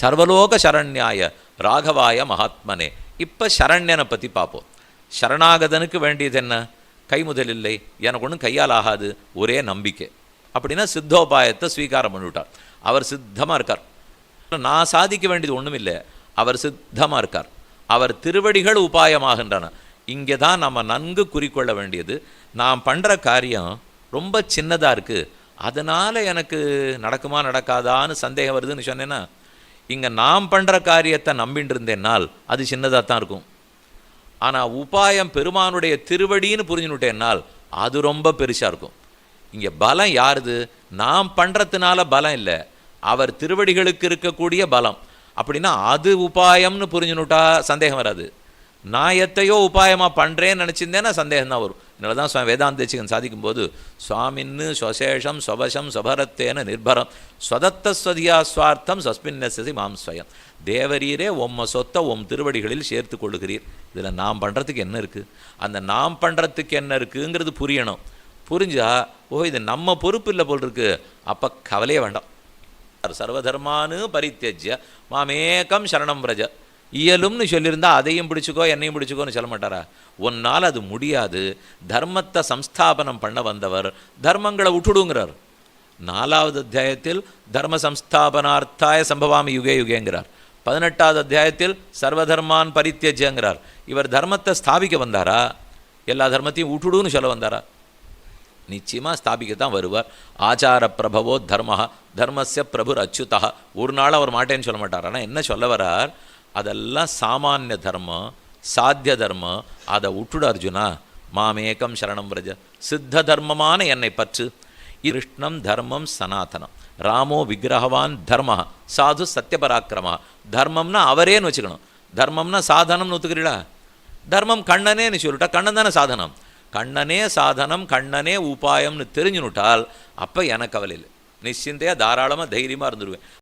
சர்வலோக சரண்யாய ராகவாய மகாத்மனே. இப்போ சரண்யனை பற்றி பார்ப்போம் சரணாகதனுக்கு வேண்டியது என்ன? கைமுதல் இல்லை. எனக்கு ஒன்றும் கையால் ஆகாது. ஒரே நம்பிக்கை. அப்படின்னா சித்தோபாயத்தை ஸ்வீகாரம் பண்ணிவிட்டார். அவர் சித்தமாக இருக்கார். நான் சாதிக்க வேண்டியது ஒன்றும் இல்லை. அவர் சித்தமாக இருக்கார். அவர் திருவடிகள் உபாயமாகின்றன. இங்கே தான் நம்ம நன்கு குறிக்கொள்ள வேண்டியது. நாம் பண்ணுற காரியம் ரொம்ப சின்னதாக இருக்குது அதனால் எனக்கு நடக்குமா நடக்காதான்னு சந்தேகம் வருதுன்னு சொன்னேன்னா இங்கே நாம் பண்ணுற காரியத்தை நம்பின்னு இருந்தேன்னால் அது சின்னதாக தான் இருக்கும். ஆனால் உபாயம் பெருமானுடைய திருவடின்னு புரிஞ்சுனுட்டேன்னால் அது ரொம்ப பெருசாக இருக்கும். இங்கே பலம் யாருது? நாம் பண்ணுறதுனால பலம் இல்லை. அவர் திருவடிகளுக்கு இருக்கக்கூடிய பலம். அப்படின்னா அது உபாயம்னு புரிஞ்சுனுட்டா சந்தேகம் வராது. நான் எத்தையோ உபாயமாக பண்ணுறேன்னு நினச்சிருந்தேன்னா சந்தேகம் தான் வரும். இதனால தான் சுவாமி வேதாந்த தேசிகன் சாதிக்கும்போது சுவாமின்னு ஸ்வசேஷம் ஸ்வபசம் ஸ்வபரத்தேன நிர்பரம் ஸ்வதத்த ஸ்வதியா ஸ்வார்த்தம் சஸ்மின்னசி மாம் ஸ்வயம். தேவரீரே உம்ம சொத்தை உம் திருவடிகளில் சேர்த்து கொள்ளுகிறீர். இதில் நாம் பண்ணுறதுக்கு என்ன இருக்குது அந்த நாம் பண்ணுறதுக்கு என்ன இருக்குங்கிறது புரியணும். புரிஞ்சா ஓ இது நம்ம பொறுப்பு இல்லை போல் இருக்கு. அப்போ கவலையே வேண்டாம். சர்வதர்மானு பரித்தேஜ்ய மாமேகம் சரணம் பிரஜ இயலும்னு சொல்லியிருந்தா அதையும் பிடிச்சிக்கோ என்னையும் பிடிச்சிக்கோன்னு சொல்ல மாட்டாரா? உன்னால் அது முடியாது. தர்மத்தை சம்ஸ்தாபனம் பண்ண வந்தவர் தர்மங்களை விட்டுடுங்கிறார் நாலாவது அத்தியாயத்தில் தர்ம சம்ஸ்தாபனார்த்தாய சம்பவாமி யுகே யுகேங்கிறார். பதினெட்டாவது அத்தியாயத்தில் சர்வதர்மான் பரித்தியஜங்கிறார் இவர் தர்மத்தை ஸ்தாபிக்க வந்தாரா? எல்லா தர்மத்தையும் விட்டுடுன்னு சொல்ல வந்தாரா? நிச்சயமாக ஸ்தாபிக்கத்தான் வருவார். ஆச்சார பிரபவோ தர்ம தர்மஸ்ய பிரபுர் அச்சுதா ஒரு நாள் அவர் மாட்டேன்னு சொல்ல மாட்டார். ஆனால் என்ன சொல்ல வரார்? அதெல்லாம் சாமானிய தர்மம் சாத்திய தர்மம். அதை விட்டுடு அர்ஜுனா மாமேகம் சரணம் விரஜ. சித்த தர்மமான என்னை பற்று. கிருஷ்ணம் தர்மம் சனாதனம். ராமோ விக்கிரகவான் தர்ம சாது சத்தியபராக்கிரமா தர்மம்னா அவரேன்னு வச்சுக்கணும். தர்மம்னா சாதனம்னு ஒத்துக்கிறீங்களா தர்மம் கண்ணனேன்னு சொல்லிட்டா கண்ணன் தானே சாதனம். கண்ணனே சாதனம் கண்ணனே உபாயம்னு தெரிஞ்சுனுட்டால் அப்போ எனக்கு கவலை இல்லை. நிச்சயந்தையாக தாராளமாக தைரியமாக இருந்துருவேன்.